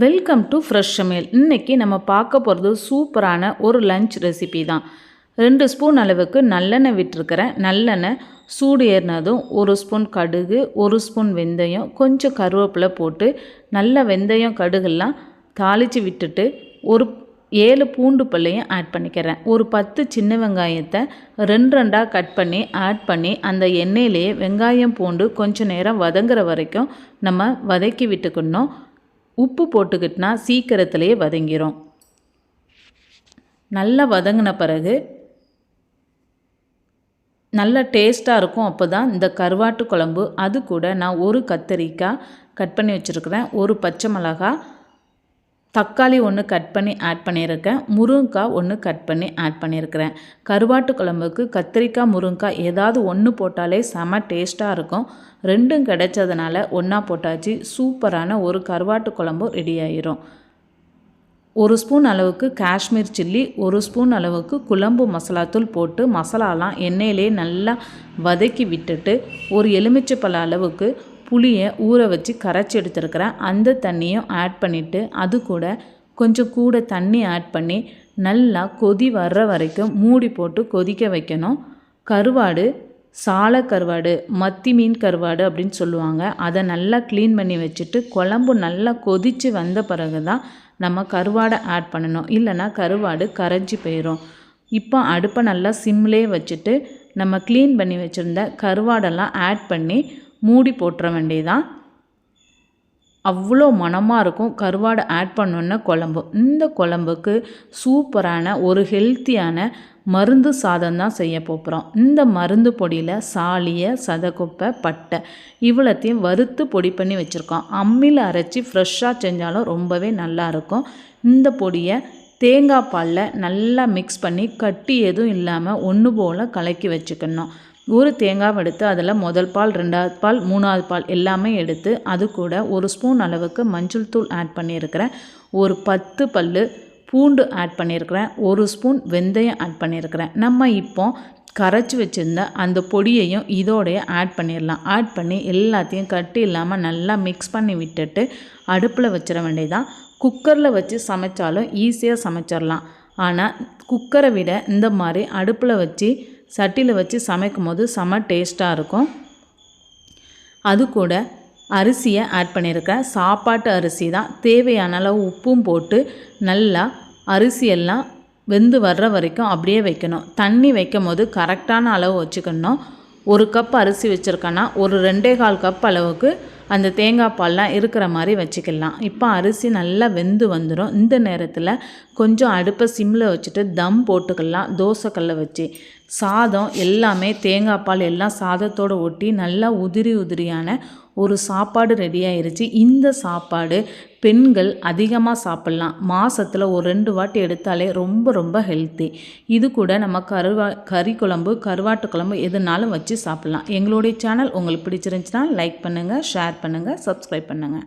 Welcome to fresh சமையல் இன்றைக்கி நம்ம பார்க்க போகிறது சூப்பரான ஒரு லஞ்ச் ரெசிபி தான். ரெண்டு ஸ்பூன் அளவுக்கு நல்லெண்ணெய் விட்டுருக்கிறேன். நல்லெண்ணெய் சூடு ஏறினதும் ஒரு ஸ்பூன் கடுகு ஒரு ஸ்பூன் வெந்தயம் கொஞ்சம் கருவேப்பிலை போட்டு நல்ல வெந்தயம் கடுகெல்லாம் தாளித்து விட்டுட்டு ஒரு ஏழு பூண்டு பல்லையும் ஆட் பண்ணிக்கிறேன். ஒரு பத்து சின்ன வெங்காயத்தை ரெண்டு ரெண்டாக கட் பண்ணி ஆட் பண்ணி அந்த எண்ணெயிலேயே வெங்காயம் பூண்டு கொஞ்சம் நேரம் வதங்குற வரைக்கும் நம்ம வதக்கி விட்டுக்கணும். உப்பு போட்டுக்கிட்டனா சீக்கிரத்துலேயே வதங்கிரும். நல்லா வதங்கின பிறகு நல்ல டேஸ்ட்டாக இருக்கும். அப்போ தான் இந்த கருவாட்டு குழம்பு. அது கூட நான் ஒரு கத்தரிக்காய் கட் பண்ணி வச்சுருக்கிறேன். ஒரு பச்சை மிளகாய் தக்காளி ஒன்று கட் பண்ணி ஆட் பண்ணியிருக்கேன். முருங்கைக்காய் ஒன்று கட் பண்ணி ஆட் பண்ணியிருக்கிறேன். கருவாட்டு குழம்புக்கு கத்திரிக்காய் முருங்கைக்காய் ஏதாவது ஒன்று போட்டாலே செம டேஸ்ட்டாக இருக்கும். ரெண்டும் கிடைச்சதுனால ஒன்றா போட்டாச்சு. சூப்பரான ஒரு கருவாட்டு குழம்பு ரெடி ஆயிரும். ஒரு ஸ்பூன் அளவுக்கு காஷ்மீர் சில்லி ஒரு ஸ்பூன் அளவுக்கு குழம்பு மசாலாத்தூள் போட்டு மசாலாலாம் எண்ணெயிலே நல்லா வதக்கி விட்டுட்டு ஒரு எலுமிச்சைப்பழ அளவுக்கு புளியை ஊற வச்சு கரைச்சி எடுத்துருக்கிறேன் அந்த தண்ணியும் ஆட் பண்ணிவிட்டு அது கூட கொஞ்சம் கூட தண்ணி ஆட் பண்ணி நல்லா கொதி வர்ற வரைக்கும் மூடி போட்டு கொதிக்க வைக்கணும். கருவாடு சால கருவாடு மத்தி மீன் கருவாடு அப்படின்னு சொல்லுவாங்க. அதை நல்லா க்ளீன் பண்ணி வச்சுட்டு குழம்பு நல்லா கொதித்து வந்த பிறகு தான் நம்ம கருவாடை ஆட் பண்ணணும். இல்லைன்னா கருவாடு கரைஞ்சி போயிடும் இப்போ அடுப்பை நல்லா சிம்லே வச்சுட்டு நம்ம க்ளீன் பண்ணி வச்சுருந்த கருவாடெல்லாம் ஆட் பண்ணி மூடி போட்டுற வேண்டியதான் அவ்வளோ மணமாக இருக்கும். கருவாடை ஆட் பண்ணோன்ன குழம்பு. இந்த குழம்புக்கு சூப்பரான ஒரு ஹெல்த்தியான மருந்து சாதம் தான் செய்ய போகிறோம் இந்த மருந்து பொடியில் சாலியை சதக்குப்பை பட்டை இவ்வளோத்தையும் வறுத்து பொடி பண்ணி வச்சுருக்கோம். அம்மியில் அரைச்சி ஃப்ரெஷ்ஷாக செஞ்சாலும் ரொம்பவே நல்லாயிருக்கும் இந்த பொடியை தேங்காய் பாலில் நல்லா மிக்ஸ் பண்ணி கட்டி எதுவும் இல்லாமல் ஒன்று போல் கலக்கி வச்சுக்கணும். ஒரு தேங்காய் எடுத்து அதில் முதல் பால் ரெண்டாவது பால் மூணாவது பால் எல்லாமே எடுத்து அது கூட ஒரு ஸ்பூன் அளவுக்கு மஞ்சள் தூள் ஆட் பண்ணியிருக்கிறேன். ஒரு பத்து பல் பூண்டு ஆட் பண்ணியிருக்கிறேன். ஒரு ஸ்பூன் வெந்தயம் ஆட் பண்ணியிருக்கிறேன். நம்ம இப்போ கரைச்சி வச்சுருந்த அந்த பொடியையும் இதோடைய ஆட் பண்ணிடலாம். ஆட் பண்ணி எல்லாத்தையும் கட்டி இல்லாமல் நல்லா மிக்ஸ் பண்ணி விட்டுட்டு அடுப்பில் வச்சிட வேண்டியதான் குக்கரில் வச்சு சமைச்சாலும் ஈஸியாக சமைச்சிடலாம். ஆனால் குக்கரை விட இந்த மாதிரி அடுப்பில் வச்சு சட்டியில் வச்சு சமைக்கும் போது செம டேஸ்ட்டாக இருக்கும். அது கூட அரிசியை ஆட் பண்ணியிருக்கேன். சாப்பாட்டு அரிசி தான். தேவையான அளவு உப்பும் போட்டு நல்லா அரிசியெல்லாம் வெந்து வர்ற வரைக்கும் அப்படியே வைக்கணும். தண்ணி வைக்கும் போது கரெக்டான அளவு வச்சுக்கணும். ஒரு கப் அரிசி வச்சுருக்கேன்னா ஒரு ரெண்டே கால் கப் அளவுக்கு அந்த தேங்காய் பால்லாம் இருக்கிற மாதிரி வச்சுக்கலாம். இப்போ அரிசி நல்லா வெந்து வந்துடும் இந்த நேரத்தில் கொஞ்சம் அடுப்பை சிம்மில் வச்சுட்டு தம் போட்டுக்கலாம். தோசைக்கல்லை வச்சு. சாதம் எல்லாமே தேங்காய் பால் எல்லாம் சாதத்தோடு ஒட்டி நல்லா உதிரி உதிரியான ஒரு சாப்பாடு ரெடி ஆயிருச்சு. இந்த சாப்பாடு பெண்கள் அதிகமாக சாப்பிட்லாம். மாதத்தில் ஒரு ரெண்டு வாட்டி எடுத்தாலே ரொம்ப ரொம்ப ஹெல்த்தி இது கூட நம்ம கருவா கறி குழம்பு கருவாட்டு குழம்பு எதுனாலும் வச்சு சாப்பிட்லாம். எங்களுடைய சேனல் உங்களுக்கு பிடிச்சிருந்துச்சுன்னா லைக் பண்ணுங்கள் ஷேர் பண்ணுங்கள் சப்ஸ்கிரைப் பண்ணுங்கள்